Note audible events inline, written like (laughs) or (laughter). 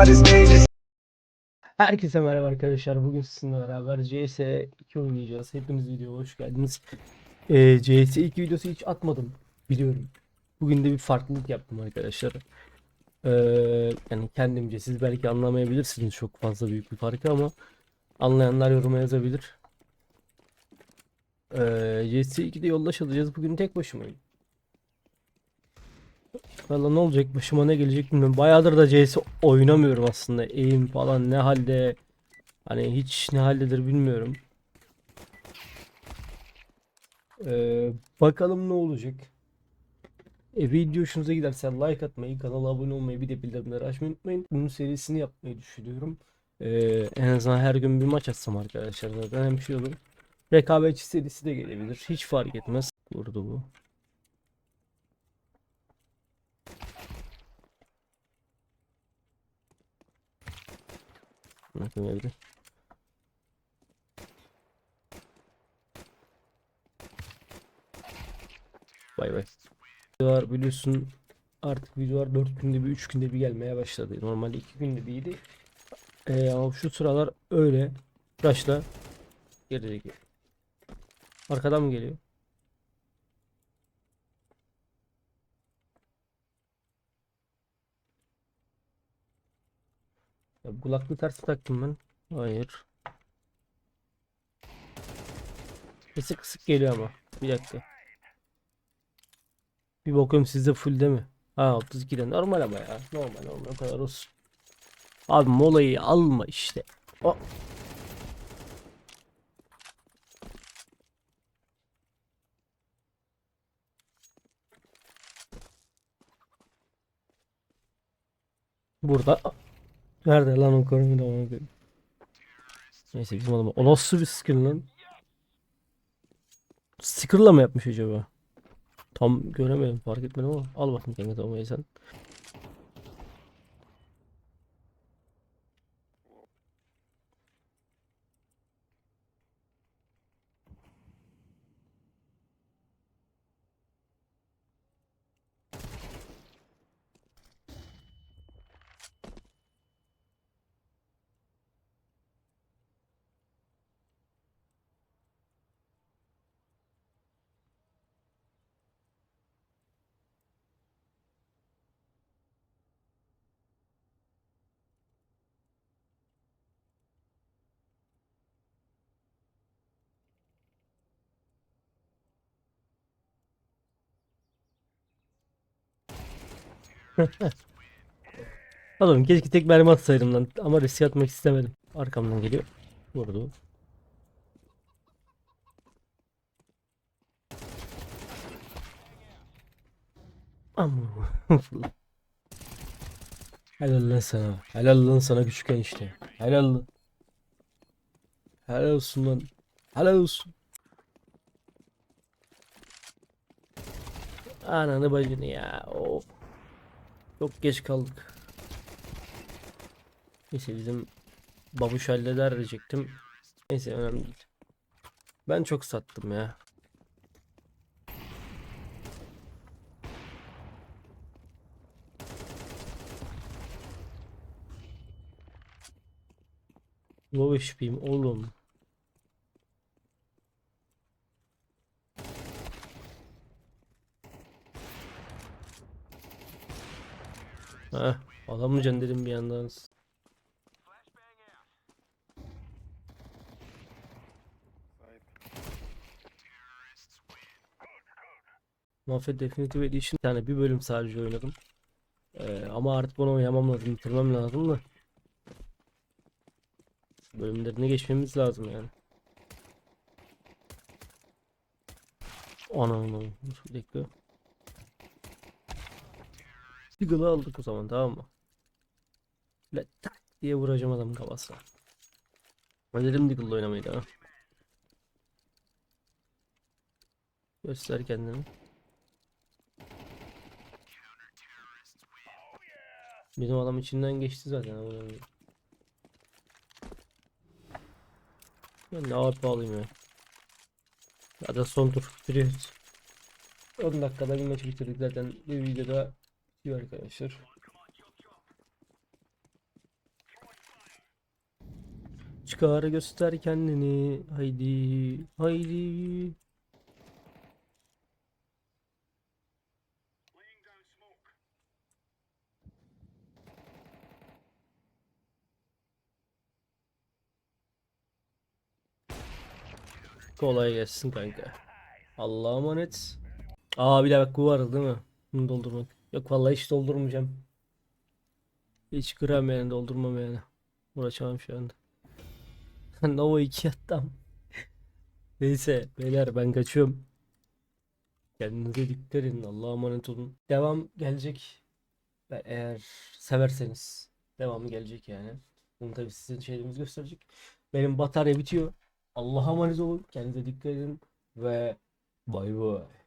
out the stage. Herkese merhaba arkadaşlar. Bugün sizinle beraber CS2 oynayacağız. Hepiniz videoya hoş geldiniz. Ee, CS2 videosu hiç atmadım. Biliyorum. Bugün de bir farklılık yaptım arkadaşlar. Ee, yani kendimce siz belki anlamayabilirsiniz çok fazla büyük bir farkı ama anlayanlar yoruma yazabilir. Ee, CS2'de yoldaş alacağız. Bugün tek başımayım. Valla ne olacak başıma ne gelecek bilmiyorum. Bayağıdır da CS oynamıyorum aslında. Aim falan ne halde. Hani hiç ne haldedir bilmiyorum. Ee, bakalım ne olacak. E, video hoşunuza giderse like atmayı, kanala abone olmayı bir de bildirimleri açmayı unutmayın. Bunun serisini yapmayı düşünüyorum. Ee, en azından her gün bir maç atsam arkadaşlar zaten hem şey olur. Rekabetçi serisi de gelebilir. Hiç fark etmez. Vurdu bu. Bakın evde. Bay bay. Videolar biliyorsun artık videolar 4 günde bir 3 günde bir gelmeye başladı. Normalde 2 günde biriydi. Ee, ama şu sıralar öyle. Başla. Gerideki. Arkadan mı geliyor? Ya kulaklığı ters taktım ben. Hayır. Sesi kısık geliyor ama. Bir dakika. Bir bakıyorum sizde full değil mi? Ha 32'den normal ama ya. Normal normal o kadar olsun. Abi molayı alma işte. O. Burada. Nerede lan o korumada onu koyayım. Neyse bizim adamı. O nasıl bir skill lan? Sticker'la mı yapmış acaba? Tam göremedim fark etmedim ama al bakayım kanka tamam sen. Oğlum keşke tek mermi atsaydım lan ama risk atmak istemedim. Arkamdan geliyor. Vurdu. Amma. Helal lan sana. Helal lan sana küçük işte. Helal lan. Helal olsun lan. Helal olsun. Ananı bacını ya. Of. Çok geç kaldık. Neyse bizim babuş halleder diyecektim. Neyse önemli değil. Ben çok sattım ya. Low HP'yim oğlum. Heh, alamayacaksın dedim bir yandan. Mafia Definitive Edition tane bir bölüm sadece oynadım. Ee, ama artık bunu oynamam lazım, bitirmem lazım da. Bölümlerini geçmemiz lazım yani. Bir dakika. Eagle'ı aldık o zaman tamam mı? Böyle tak diye vuracağım adamın kafasına. Ben dedim Deagle'la oynamayı da. Göster kendini. Bizim adam içinden geçti zaten. Ben de AWP alayım ya. Zaten son tur bitiriyoruz. 10 dakikada bir maçı bitirdik zaten. Bir videoda bitiyor arkadaşlar. Çıkar göster kendini. Haydi. Haydi. Kolay gelsin kanka. Allah'a emanet. Aa bir de bak bu vardı değil mi? Bunu doldurmak. Yok vallahi hiç doldurmayacağım. Hiç gram yani doldurmam yani. Uğraşamam şu anda. (laughs) Nova 2 attım. (laughs) Neyse beyler ben kaçıyorum. Kendinize dikkat edin. Allah'a emanet olun. Devam gelecek. Eğer severseniz devamı gelecek yani. Bunu tabii sizin şeylerimiz gösterecek. Benim batarya bitiyor. Allah'a emanet olun. Kendinize dikkat edin. Ve bay bay.